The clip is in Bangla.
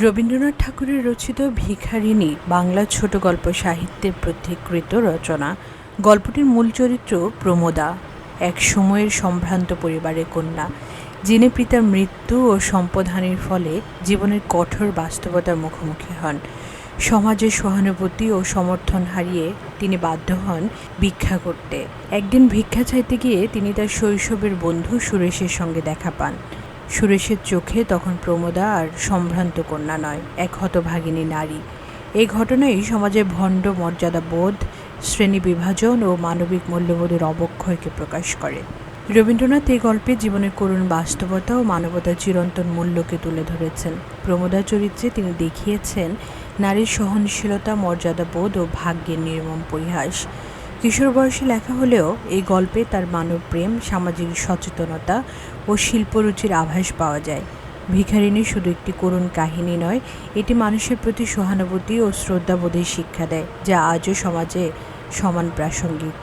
রবীন্দ্রনাথ ঠাকুরের রচিত ভিখারিণী বাংলা ছোট গল্প সাহিত্যের প্রত্যেকৃত রচনা। গল্পটির মূল চরিত্র প্রমোদা, এক সময়ের সম্ভ্রান্ত পরিবারের কন্যা, যিনি পিতার মৃত্যু ও সম্পদহানির ফলে জীবনের কঠোর বাস্তবতার মুখোমুখি হন। সমাজের সহানুভূতি ও সমর্থন হারিয়ে তিনি বাধ্য হন ভিক্ষা করতে। একদিন ভিক্ষা চাইতে গিয়ে তিনি তার শৈশবের বন্ধু সুরেশের সঙ্গে দেখা পান। সুরেশের চোখে তখন প্রমোদা আর সম্ভ্রান্ত কন্যা নয়, এক হতভাগিনী নারী। এই ঘটনাই সমাজের ভণ্ড মর্যাদা বোধ শ্রেণি বিভাজন ও মানবিক মূল্যবোধের অবক্ষয়কে প্রকাশ করে। রবীন্দ্রনাথ এই গল্পে জীবনের করুণ বাস্তবতা ও মানবতার চিরন্তন মূল্যকে তুলে ধরেছেন। প্রমোদা চরিত্রে তিনি দেখিয়েছেন, নারীর সহনশীলতা, মর্যাদাবোধ ও ভাগ্যের নির্মম পরিহাস। কিশোর বয়সে লেখা হলেও এই গল্পে তার মানব প্রেম, সামাজিক সচেতনতা ও শিল্পরুচির আভাস পাওয়া যায়। ভিখারিণী শুধু একটি করুণ কাহিনী নয়, এটি মানুষের প্রতি সহানুভূতি ও শ্রদ্ধাবোধের শিক্ষা দেয়, যা আজও সমাজে সমান প্রাসঙ্গিক।